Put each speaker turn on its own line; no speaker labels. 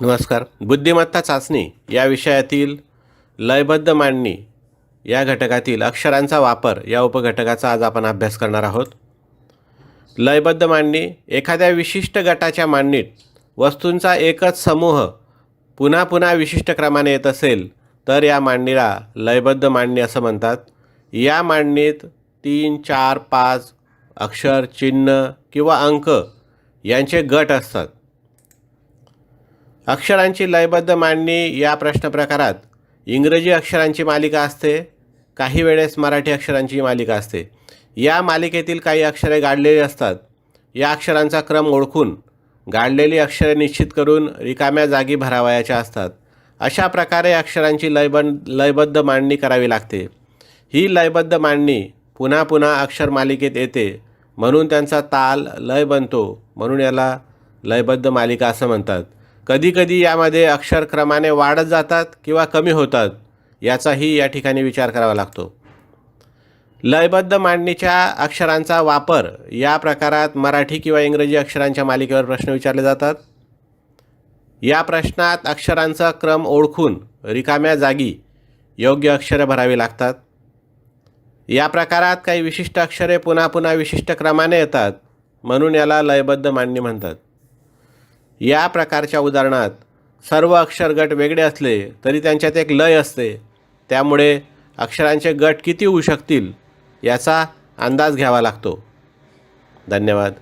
नमस्कार. बुद्धिमत्ता चाचणी या विषयातील लयबद्ध मांडणी या घटकातील अक्षरांचा वापर या उपघटकाचा आज आपण अभ्यास करणार आहोत. लयबद्ध मांडणी एखाद्या विशिष्ट गटाच्या मांडणीत वस्तूंचा एकच समूह पुन्हा पुन्हा विशिष्ट क्रमाने येत असेल तर या मांडणीला लयबद्ध मांडणी असं म्हणतात. या मांडणीत तीन चार पाच अक्षर चिन्ह किंवा अंक यांचे गट असतात. अक्षरांची लयबद्ध मांडणी या प्रश्न प्रकारात इंग्रजी अक्षरांची मालिका असते काही वेळेस मराठी अक्षरांची मालिका असते. या मालिकेतील काही अक्षरे गाडलेली असतात. या अक्षरांचा क्रम ओळखून गाडलेली अक्षरे निश्चित करून रिकाम्या जागी भरावयाच्या असतात. अशा प्रकारे अक्षरांची लयबंद लयबद्ध मांडणी करावी लागते. ही लयबद्ध मांडणी पुन्हा पुन्हा अक्षर मालिकेत येते म्हणून त्यांचा ताल लय बनतो म्हणून याला लयबद्ध मालिका असं म्हणतात. कधीकधी यामध्ये अक्षर क्रमाने वाढत जातात किंवा कमी होतात याचाही या ठिकाणी विचार करावा लागतो. लयबद्ध मांडणीच्या अक्षरांचा वापर या प्रकारात मराठी किंवा इंग्रजी अक्षरांच्या मालिकेवर प्रश्न विचारले जातात. या प्रश्नात अक्षरांचा क्रम ओळखून रिकाम्या जागी योग्य अक्षरे भरावी लागतात. या प्रकारात काही विशिष्ट अक्षरे पुन्हा पुन्हा विशिष्ट क्रमाने येतात म्हणून याला लयबद्ध मांडणी म्हणतात. या प्रकारच्या उदाहरणात सर्व अक्षर गट वेगळे असले तरी त्यांच्यात एक लय असते. त्यामुळे अक्षरांचे गट किती होऊ शकतील याचा अंदाज घ्यावा लागतो. धन्यवाद.